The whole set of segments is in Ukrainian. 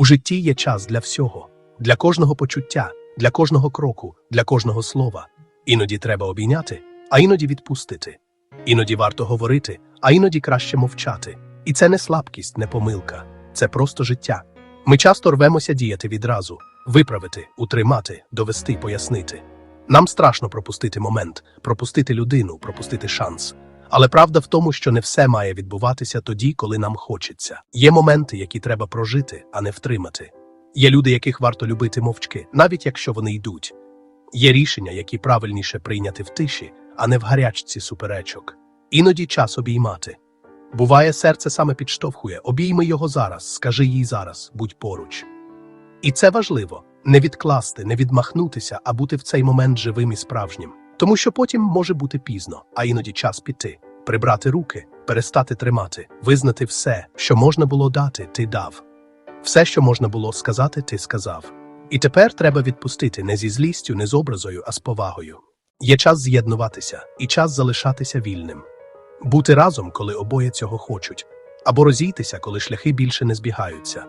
У житті є час для всього, для кожного почуття, для кожного кроку, для кожного слова. Іноді треба обійняти, а іноді відпустити. Іноді варто говорити, а іноді краще мовчати. І це не слабкість, не помилка, це просто життя. Ми часто рвемося діяти відразу, виправити, утримати, довести, пояснити. Нам страшно пропустити момент, пропустити людину, пропустити шанс. Але правда в тому, що не все має відбуватися тоді, коли нам хочеться. Є моменти, які треба прожити, а не втримати. Є люди, яких варто любити мовчки, навіть якщо вони йдуть. Є рішення, які правильніше прийняти в тиші, а не в гарячці суперечок. Іноді час обіймати. Буває, серце саме підштовхує, обійми його зараз, скажи їй зараз, будь поруч. І це важливо не відкласти, не відмахнутися, а бути в цей момент живим і справжнім. Тому що потім може бути пізно, а іноді час піти, прибрати руки, перестати тримати, визнати все, що можна було дати, ти дав. Все, що можна було сказати, ти сказав. І тепер треба відпустити не зі злістю, не з образою, а з повагою. Є час з'єднуватися і час залишатися вільним. Бути разом, коли обоє цього хочуть, або розійтися, коли шляхи більше не збігаються.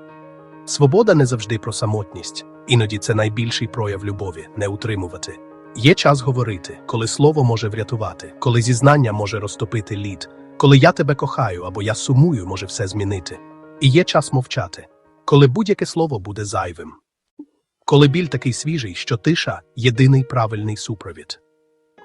Свобода не завжди про самотність, іноді це найбільший прояв любові не утримувати. Є час говорити, коли слово може врятувати, коли зізнання може розтопити лід, коли я тебе кохаю або я сумую, може все змінити. І є час мовчати, коли будь-яке слово буде зайвим. Коли біль такий свіжий, що тиша єдиний правильний супровід.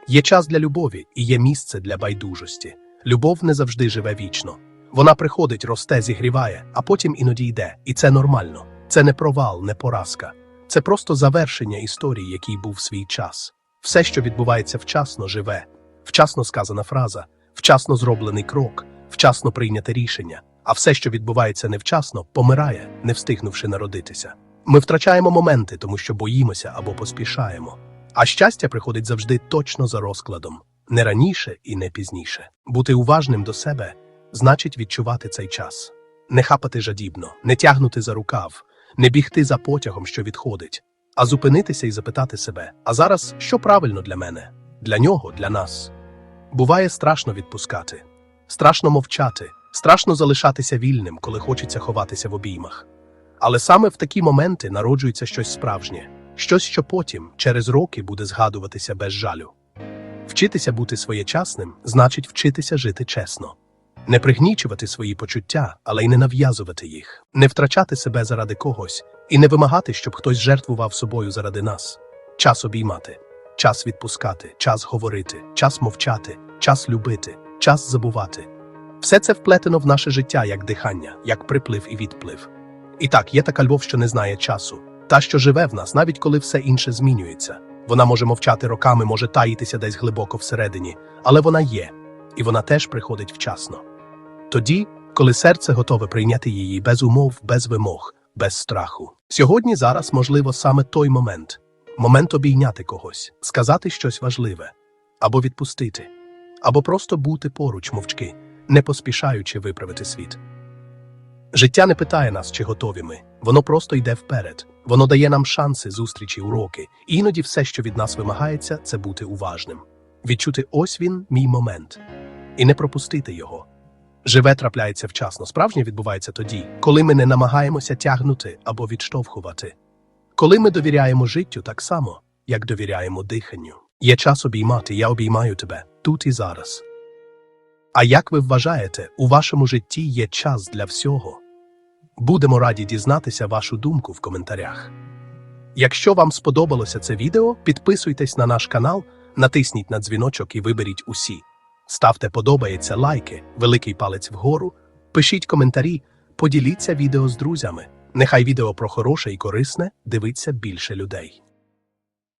Є час для любові і є місце для байдужості. Любов не завжди живе вічно. Вона приходить, росте, зігріває, а потім іноді йде. І це нормально. Це не провал, не поразка. Це просто завершення історії, який був свій час. Все, що відбувається вчасно, живе, вчасно сказана фраза, вчасно зроблений крок, вчасно прийняте рішення, а все, що відбувається невчасно, помирає, не встигнувши народитися. Ми втрачаємо моменти, тому що боїмося або поспішаємо. А щастя приходить завжди точно за розкладом, не раніше і не пізніше. Бути уважним до себе значить відчувати цей час, не хапати жадібно, не тягнути за рукав, не бігти за потягом, що відходить, а зупинитися і запитати себе: а зараз що правильно для мене, для нього, для нас? Буває страшно відпускати, страшно мовчати, страшно залишатися вільним, коли хочеться ховатися в обіймах. Але саме в такі моменти народжується щось справжнє, щось, що потім, через роки, буде згадуватися без жалю. Вчитися бути своєчасним значить вчитися жити чесно. Не пригнічувати свої почуття, але й не нав'язувати їх, не втрачати себе заради когось і не вимагати, щоб хтось жертвував собою заради нас. Час обіймати, час відпускати, час говорити, час мовчати, час любити, час забувати. Все це вплетено в наше життя як дихання, як приплив і відплив. І так, є така любов, що не знає часу, та, що живе в нас, навіть коли все інше змінюється. Вона може мовчати роками, може таїтися десь глибоко всередині, але вона є, і вона теж приходить вчасно. Тоді, коли серце готове прийняти її без умов, без вимог, без страху. Сьогодні, зараз, можливо, саме той момент момент обійняти когось, сказати щось важливе, або відпустити, або просто бути поруч мовчки, не поспішаючи виправити світ. Життя не питає нас, чи готові ми, воно просто йде вперед, воно дає нам шанси, зустрічі, уроки, і іноді все, що від нас вимагається, це бути уважним, відчути ось він, мій момент, і не пропустити його. Живе трапляється вчасно, справжнє відбувається тоді, коли ми не намагаємося тягнути або відштовхувати. Коли ми довіряємо життю так само, як довіряємо диханню. Є час обіймати, я обіймаю тебе тут і зараз. А як ви вважаєте, у вашому житті є час для всього? Будемо раді дізнатися вашу думку в коментарях. Якщо вам сподобалося це відео, підписуйтесь на наш канал, натисніть на дзвіночок і виберіть усі. Ставте подобається, лайки, великий палець вгору, пишіть коментарі, поділіться відео з друзями. Нехай відео про хороше і корисне дивиться більше людей.